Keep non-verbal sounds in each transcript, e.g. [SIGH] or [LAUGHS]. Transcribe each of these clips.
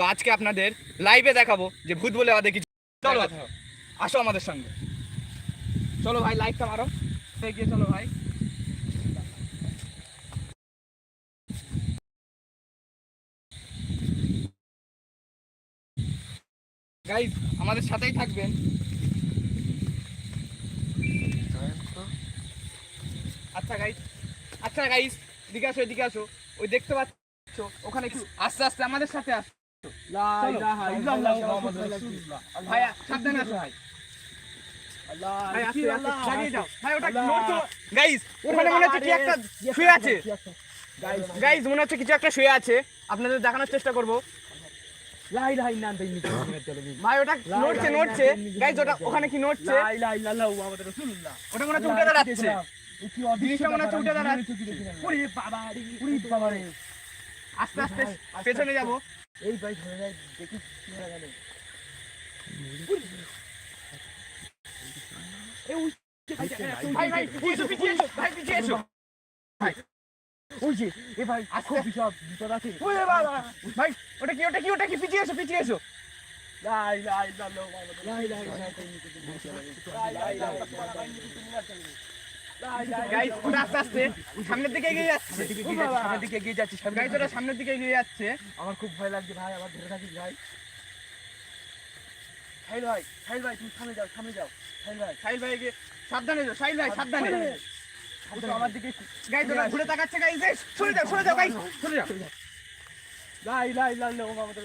তো আজকে আপনাদের লাইভে দেখাবো যে ভূত বলে আমাদের কিছু চলো। আসো আমাদের সঙ্গে। চলো ভাই লাইভটা মারো। এগিয়ে চলো ভাই। গাইজ আমাদের সাথেই থাকবেন। আচ্ছা গাইজ আচ্ছা গাইজ এদিকে আসো এদিকে আসো। ওই দেখতে পাচ্ছ ওখানে একটু আস্তে আস্তে আমাদের সাথে আসো। আপনাদের দেখানোর চেষ্টা করব। লাই লাই না তাই নিতে ভাই ওটা নড়ছে নড়ছে। ওটা ওখানে কি নড়ছে? লাই লাই লাল্লাহ আমাদের রাসূলুল্লাহ। ওটা মনে হচ্ছে উঠে দাঁড়াচ্ছে। জিনিসটা মনে হচ্ছে উঠে দাঁড়াচ্ছে। ওরে বাবা ওরে বাবা আস্তে আস্তে পেছনে যাব। এই ভাই ধরে রাখ দেখি কি হয়ে গেল ভাই ভাই পিছিয়ে এসো, পিছিয়ে এসো ভাই ওই যে এ ভাই খুব বিশাল বিপদ আছে ওরে বাবা ভাই ওটা কি ওটা কি ওটা কি পিছিয়ে এসো পিছিয়ে এসো লাই লাই লাল্লাহ লাই লাই লাই লাই লাই ওটা আস্তে আস্তে সামনের দিকে এগিয়ে যাচ্ছে। সামনের দিকে এগিয়ে যাচ্ছি সামনের ওটা সামনের দিকে এগিয়ে যাচ্ছে। আমার খুব ভয় লাগছে ভাই আমার ধরে থাকিস ভাই। ভাই ভাই তুমি সামনে যাও সামনে যাও। ভাই সাহিল ভাই সাবধানে যাও সাহিল ভাই সাবধানে। আমার দিকে ঘুরে তাকাচ্ছে সরে যাও সরে যাও সরে যাও। লাই আমাদের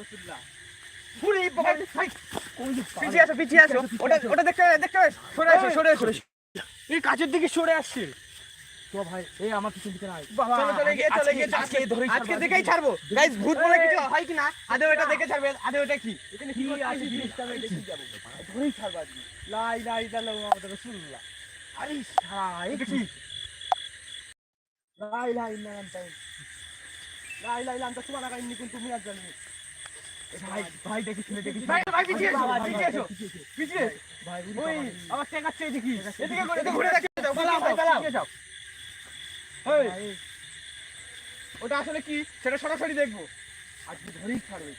পিছিয়ে আসো পিছিয়ে আসো। ওটা ওটা দেখতে দেখতে। সরে সরে এই কাছের দিকে সরে আসছে তো ভাই এই আমার কিছু দিকে নাই বাবা চলো চলে গিয়ে চলে গিয়ে আজকে ধরেই আজকে দেখেই ছাড়বো গাইজ ভূত বলে কিছু হয় আদৌ এটা দেখে ছাড়বে আদৌ এটা কি এখানে কি আছে জিনিসটা আমি দেখি যাব ধরেই ছাড়বা আজকে রাসূলুল্লাহ আরে এটা কি আর জানি ভাই ভাই দেখি শুনে দেখি ভাই ভাই পিছিয়ে এসো পিছিয়ে এসো পিছিয়ে ভাই ওই আমার টেকাচ্ছে এদিকে এদিকে ঘুরে ঘুরে দেখে। পালাও পালাও। যাও এই, ওটা আসলে কি? সেটা সরাসরি দেখব। আজকে ধরেই ছাড়বে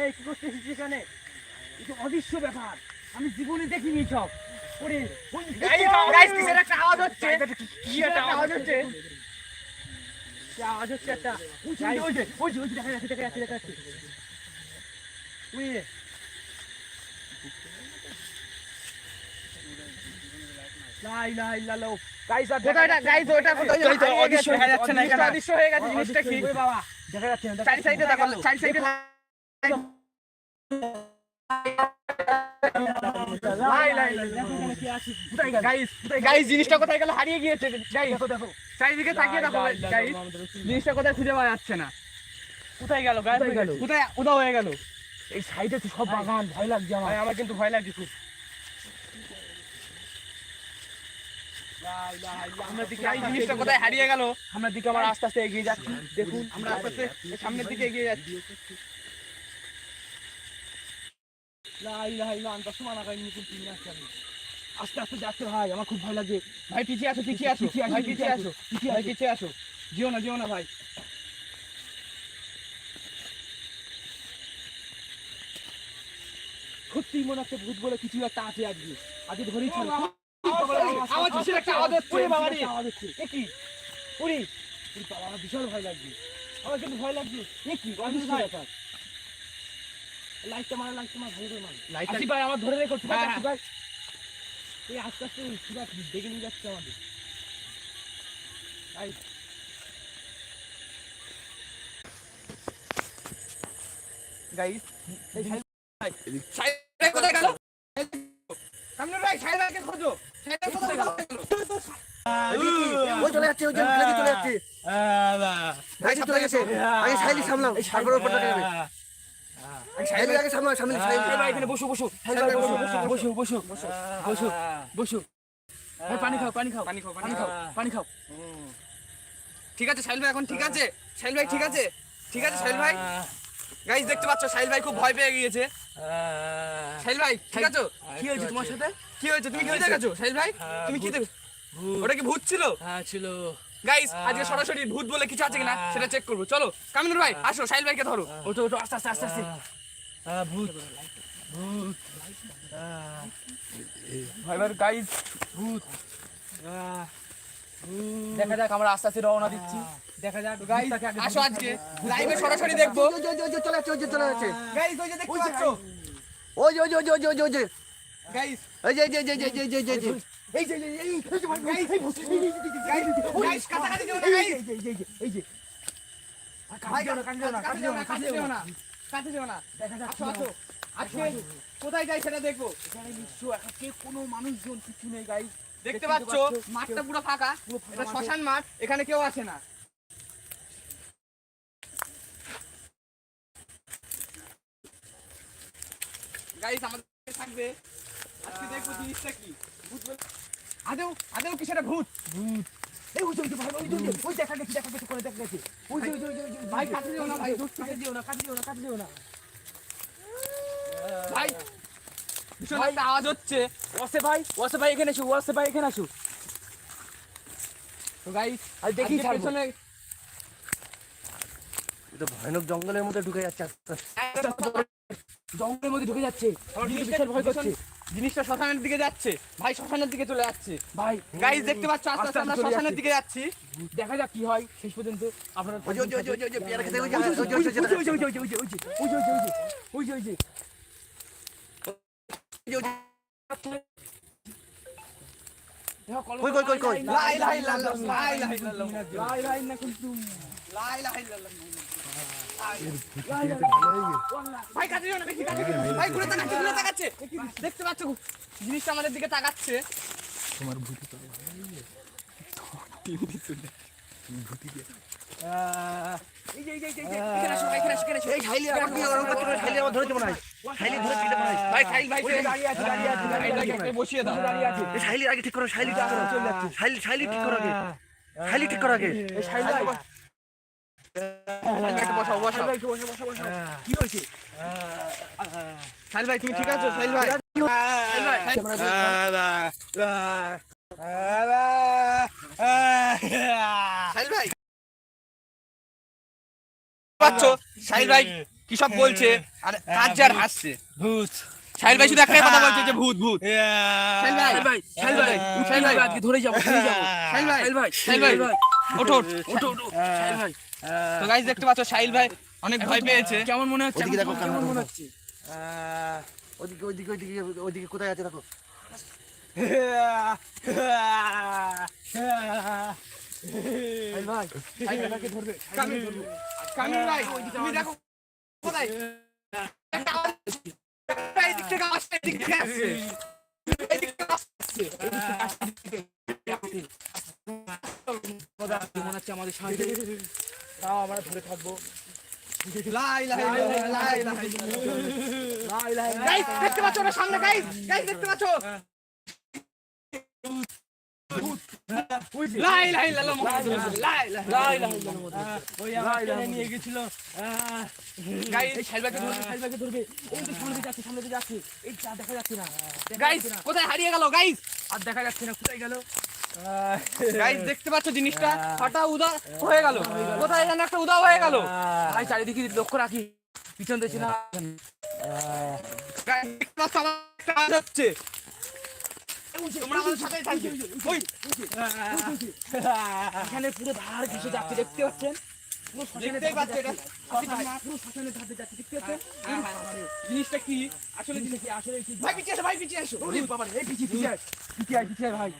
এই কি এটা অদৃশ্য ব্যাপার। আমি জীবনে দেখিনি সব ওরে ওই কিসের একটা আওয়াজ হচ্ছে? কি একটা আওয়াজ হচ্ছে? আওয়াজ হচ্ছে একটা ওই যে, ওই যে ওই যে দেখা যাচ্ছে দেখা যাচ্ছে দেখা যাচ্ছে ওই যে। লা ইলাহা জিনিসটা? কোথায় গেল? হারিয়ে গিয়েছে। দেখো। চারিদিকে তাকিয়ে দেখো। জিনিসটা কোথায় খুঁজে পাওয়া যাচ্ছে না। কোথায় গেল কোথায় গেল? গেল কোথায় উদা হয়ে গেল? এই সাইডে তো সব বাগান ভয় লাগছে আমার। আমার কিন্তু ভয় লাগছে খুব। সামনের দিকে এই জিনিসটা কোথায় হারিয়ে গেল? সামনের দিকে আমার আস্তে আস্তে এগিয়ে যাচ্ছি। দেখুন। আমরা আস্তে আস্তে সামনের দিকে এগিয়ে যাচ্ছি। কুনতু মিনাজ জালিমিন আস্তে আস্তে যাচ্ছে ভাই আমার খুব ভয় লাগে ভাই পিছিয়ে আসো পিছিয়ে আসো। পিছিয়ে আসো, পিছিয়ে আসো, ভাই আসো। পিছিয়ে আসো। জিও না জিও না ভাই। সত্যি মনে হচ্ছে ভূত বলে কিছু একটা আছে আজকে। আজকে ধরেই ছিল। আওয়াজ কিসের একটা আওয়াজ হচ্ছে। ওরে বাবা বাবা রে। রে আওয়াজ হচ্ছে এ কি? ওরে ওরে বাবা আমার বিশাল ভয় লাগছে। আমার কিন্তু ভয় লাগছে। এ কি? অদৃশ্য ব্যাপার। লাইটটা মারা লাইটটা মারা ভালো করে মারা। আসি ভাই আমার ধরে রেখো। ঠিক হ্যাঁ, ভাই। এই আস্তে আস্তে পুরা দেখে নিয়ে যাচ্ছে আমাদের। ভাই গাইস কোথায় গেল? কামরুল ভাই সাইডে খোঁজো। সাইডে কোথায় গেল? ওই চলে যাচ্ছে ওই যে চলে যাচ্ছে। ভাই চলে গেছে। আগে সাইলি সামলাও তারপর ওপরটা যাবে বসো বসো। বসো বসো বসো। বসো বসো বসো এই পানি খাও পানি খাও পানি খাও পানি খাও। পানি খাও। ঠিক আছে সাইল ভাই এখন ঠিক আছে? সাইল ভাই ঠিক আছে? ঠিক আছে সাইল ভাই? গাইস দেখতে পাচ্ছ সাইল ভাই খুব ভয় পেয়ে গিয়েছে। সাইল ভাই ঠিক আছে? কি হয়েছে তোমার সাথে? কি হয়েছে? তুমি কি দেখেছ সাইল ভাই? তুমি কি দেখো ওটা কি ভূত ছিল? হ্যাঁ ছিল। গাইস আজকে সরাসরি ভূত বলে কিছু আছে কিনা সেটা চেক করব চলো কামিনুর ভাই আসো সাহিল ভাইকে ধরো ওঠো ওঠো আস্তে আস্তে আস্তে আস্তে ভূত ভাই ভাই গাইস ভূত দেখা যাক আমরা আস্তে আস্তে রওনা দিচ্ছি দেখা যাক গাইস আসো আজকে লাইভে সরাসরি দেখব চলে চলে যাচ্ছে গাইস ওই যে দেখতে পাচ্ছ যে ওই যে ওই যে ওই যে ওই যে গাইস এই যে এই যে এই যে এই যে কোথায় যাই সেটা দেখব এখানে কোনো মানুষজন কিছু নেই গাই দেখতে পাচ্ছ মাঠটা পুরো ফাঁকা শ্মশান মাঠ এখানে কেউ আছে না গাইস আমাদের থাকবে আজকে দেখব জিনিসটা কি ভূত আদেও আদেও কি সেটা ভূত এই ওই যে, ভাই, ওই যে, ওই দেখা গেছে দেখা গেছে করে দেখা গেছে ওই যে, ওই যে, ওই যে, ওই যে, ভাই, কাছে যেও না, ভাই, দূর থেকে। না কাছে যেও না কাছে যেও না ভাই ভীষণ একটা আওয়াজ হচ্ছে ওয়াসে ভাই ওয়াসে ভাই এখানে আসো ভাই এখানে আসো তো গাইস আর দেখি আজকে পেছনে এটা ভয়ানক জঙ্গলের মধ্যে ঢুকে যাচ্ছে। জঙ্গলের মধ্যে ঢুকে যাচ্ছে বিশাল ভয় করছে জিনিসটা শ্মশানের দিকে যাচ্ছে ভাই শ্মশানের দিকে চলে যাচ্ছে ভাই গাইস দেখতে পাচ্ছ আস্তে আস্তে আমরা শ্মশানের দিকে যাচ্ছি দেখা যাক কি হয় শেষ পর্যন্ত আপনারা ওই যে ওই যে ওই যে ওই যে ওই যে ওই যে ওই যে, ওই যে ওই যে ওই যে ওই যে, ওই যে, ওই যে, ওই যে, ওই যে, ওই যে, ওই যে, ওই যে, ওই যে, ওই যে। দেখো, কলম- কই, কই, কই, কই? লা ইলাহা ইল্লাল্লাহ, লা ইলাহা ইল্লাল্লাহ। লা ইলাহা ইল্লা কুনতুম। লা ইলাহা ইল্লাল্লাহ। লা ইলাহা ইল্লাল্লাহ। যেও না, ধরে খাইল বসিয়ে দাঁড়িয়ে আগে ঠিক করো শাইলি ঠিক করো। শাইলি শাইলি ঠিক আগে। ঠিক করো আগে। বসাও বসাও বসো, বসো, বসো। কি হয়েছে? সাহিল ভাই তুমি ঠিক আছো? সাহিল ভাই। সাহিল ভাই পাচ্ছ? সাহিল ভাই কি সব বলছে? আর কাজ যার হাসছে। ভূত। সাহিল ভাই শুধু একটাই কথা বলছে যে ভূত ভূত। সাহিল ভাই শাইল ভাই শাইল ভাই আজকে ধরে যাব ধরে যাব। সাহিল ভাই শাইল ভাই সাহিল ভাই। ওঠো ওঠো ওঠো শাইল ভাই। তো গাইস দেখতে পাচ্ছ সাহিল ভাই অনেক ভয় পেয়েছে। কেমন মনে হচ্ছে? ওদিকে দেখো, কেমন মনে হচ্ছে? ওদিকে ওদিকে ওদিকে ওদিকে কোথায় আছে দেখো। ভাই শাইল ধরবে কামিল কামিল ভাই তুমি দেখো কোথায়? একটা আওয়াজ। আসছে। দিক থেকে আসছে দিক থেকে আসছে। মনে হচ্ছে আমাদের সাহায্য তাও আমরা ধরে থাকব দেখতে পাচ্ছ ওরা সামনে গাইজ গাইস কোথায় হারিয়ে গেল গাইস আর দেখা যাচ্ছে না কোথায় গেল গাইস দেখতে পাচ্ছ জিনিসটা? হ্যাঁ। হঠাৎ উদা হয়ে গেল। কোথায় যেন একটা উদা হয়ে গেল। ভাই চারিদিকে লক্ষ্য রাখি। পিছন দিয়েছি না এখানে পুরো ধার কিছু যাচ্ছে দেখতে পাচ্ছেন? হ্যাঁ, হ্যাঁ, জিনিসটা কি? আসলে ভাই পিছিয়ে ভাই পিছিয়ে আসো বাবা পিছিয়ে ভাই।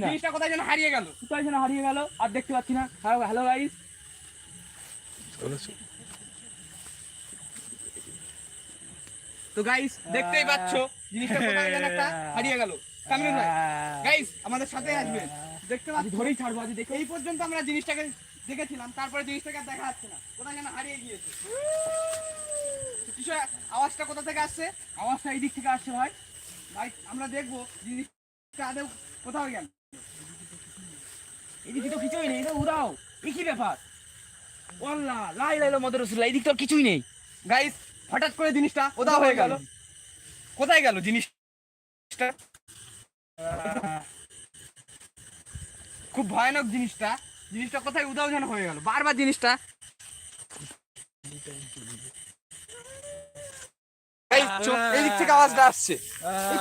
জিনিসটা। কোথায় যেন হারিয়ে গেল। কোথায় যেন হারিয়ে গেল আর দেখতে পাচ্ছি না। হ্যালো গাইস তো গাইস দেখতেই পাচ্ছ জিনিসটা কোথায় যেন একটা হারিয়ে গেল। কামরুল ভাই গাইস আমাদের সাথে আসবেন দেখতে পাচ্ছি? ধরেই ছাড়বো আজ দেখে এই পর্যন্ত আমরা জিনিসটাকে দেখেছিলাম তারপরে জিনিসটাকে দেখা যাচ্ছে না। কোথায় যেন হারিয়ে গিয়েছে। কিছু আওয়াজটা কোথা থেকে আসছে? আওয়াজটা এই দিক থেকে আসছে ভাই। ভাই আমরা দেখব জিনিসটা আদৌ কোথাও গেল। এদিকে তো কিছুই নেই এটা উড়াও। কি ব্যাপার? ওয়াল্লাহ লাই লাইলো মদের রসুল্লাহ এই দিক তো কিছুই নেই। গাইস হঠাৎ করে জিনিসটা কোথাও হয়ে গেল। কোথায় গেল জিনিসটা? খুব ভয়ানক জিনিসটা। জিনিসটা কোথায় উদাও যেন হয়ে গেল? বারবার জিনিসটা। এই চো- এই দিক থেকে আওয়াজটা আসছে।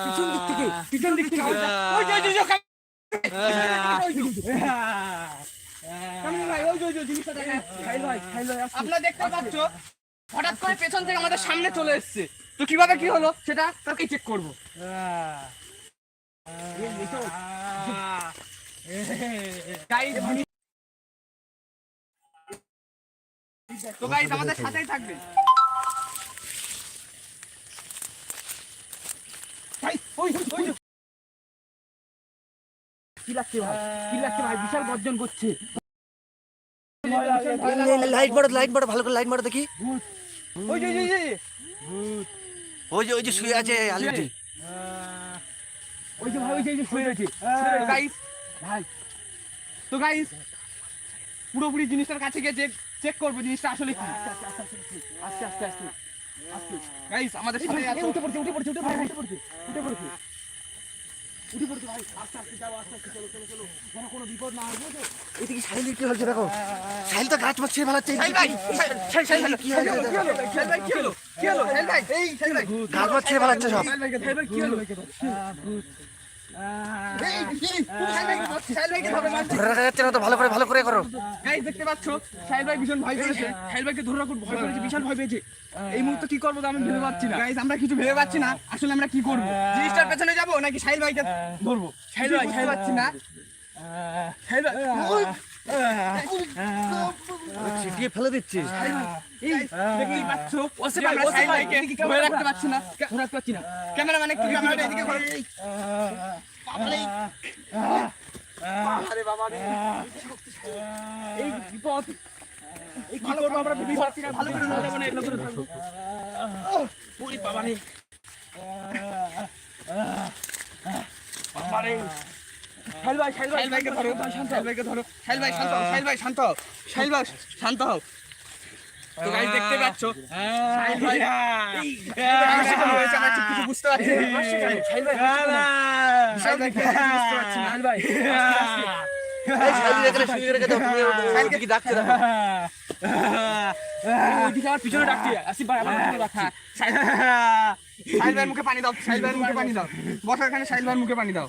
পিছন দিক থেকে পিছন দিক থেকে আপনারা দেখতে পাচ্ছ হঠাৎ করে পেছন থেকে আমাদের সামনে চলে এসেছে। তো কীভাবে কি হলো সেটা তাকে চেক করব। এই, [LAUGHS] এই তো। গাইস আমাদের সাথেই থাকবেন। ভাই, ওই, ওই, ওই যে। কি লাগছে ভাই? কি লাগছে ভাই? বিশাল গর্জন করছে। লাইট মারো লাইট মারো ভালো করে লাইট মারো দেখি। ওই যে ওই যে, ওই যে। ওই যে শুয়ে আছে আলিটি ওই যে ভাই ওই যে শুয়ে রয়েছে তো গাইস ভাই। তো গাইস পুরোপুরি জিনিসটার কাছে গিয়ে চেক করব জিনিসটা আসলে কি। আস্তে আস্তে আস্তে আস্তে গাইস আমাদের সাথে উঠে পড়ছে উঠে পড়ছে উঠে পড়ছে উঠে পড়ছে উঠে পড়ছে। উঠে পড়ছে ভাই আস্তে আস্তে যাও আস্তে আস্তে চলো চলো চলো। যেন কোনো বিপদ না হয় বুঝছ এদিকে সাইলের কি হয়েছে দেখো। সাহিল তো গাছ মাছ ছেড়ে ফেলাচ্ছে সাইল ভাই সাহিল ভাই কি হয়েছে সাহিল ভাই কি হলো? কি হলো? সাহিল ভাই এই সাহিল ভাই গাছ মাছ ছেড়ে ফেলাচ্ছে সব। সাহিল ভাইকে কি হলো? ভালো করে ভালো করে করো গাইস দেখতে পাচ্ছ সাইল ভাই ভীষণ ভয় পেয়েছে সাইল ভাইকে ধরে রাখুন ভয় করেছে বিশাল ভয় পেয়েছে এই মুহূর্তে কি করব তো আমি ভেবে পাচ্ছি না গাইস আমরা কিছু ভেবে পাচ্ছি না আসলে আমরা কি করব জিনিসটার পেছনে যাব নাকি সাইল ভাইকে ধরবো সাইল ভাই সাইল পাচ্ছি না সাইল ভাই ছিটিয়ে ফেলে দিচ্ছে। এই বিপদ। কি করব আমরা ভেবে ভালো করে না যাব না এগুলো করে থাকব। বাবা রে। বাবা রে ভাই ভাইকে ধরো সাইল ভাইকে ধরো। সাইল ভাই শান্ত ভাই শান্ত ভাই হও। তো গাইস দেখতে পাচ্ছ? ভাই। কিছু বুঝতে পারছি। ভাই ভাই। বুঝতে পারছি ভাই পিছনে ভাই আমার সাইল ভাইয়ের মুখে পানি দাও সাইল ভাইয়ের মুখে পানি দাও। বসো এখানে সাইল ভাইয়ের মুখে পানি দাও।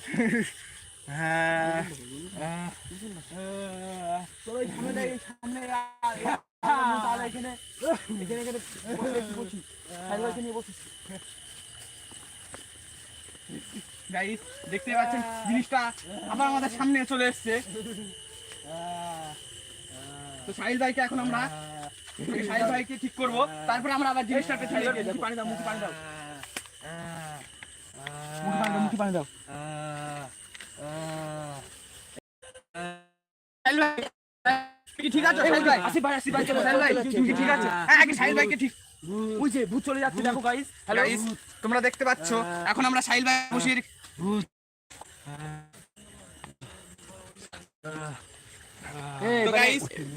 দেখতে পাচ্ছেন জিনিসটা আবার আমাদের সামনে চলে এসেছে। তো সাহিল ভাইকে এখন আমরা সাহিল ভাইকে ঠিক করব। তারপরে আমরা আবার জিনিসটা। পানি দাও, মুখে পানি দাও। মুখে পানি দাও, মুখে পানি দাও সাহিল ভাই তুমি কি ঠিক আছো সাহিল ভাই। আসি ভাই আসি ভাই চলো সাহিল ভাই তুমি কি ঠিক আছে? হ্যাঁ আগে সাহিল ভাইকে ঠিক। ওই যে ভূত চলে যাচ্ছে দেখো গাইস হ্যালো তোমরা দেখতে পাচ্ছ এখন আমরা সাহিল ভাই বসিয়ে রেখে-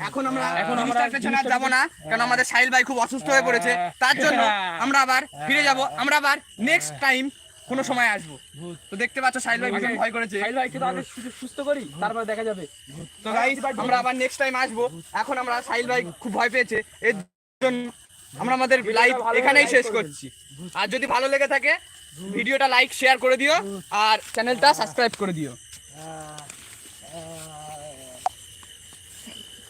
এখন আমরা এখন আমরা পেছনে না কারণ আমাদের সাহিল ভাই খুব অসুস্থ হয়ে পড়েছে। তার জন্য আমরা আবার ফিরে যাব আমরা আবার নেক্সট টাইম কোনো সময় আসব। তো দেখতে পাচ্ছ সাহিল ভাই ভীষণ ভয় করেছে। সাহিল ভাইকে তো আগে সুস্থ করি তারপর দেখা যাবে। তো গাইস আমরা আবার নেক্সট টাইম আসব। এখন আমরা সাহিল ভাই খুব ভয় পেয়েছে। এর জন্য আমরা আমাদের লাইভ এখানেই শেষ করছি। আর যদি ভালো লেগে থাকে ভিডিওটা লাইক শেয়ার করে দিও। আর চ্যানেলটা সাবস্ক্রাইব করে দিও।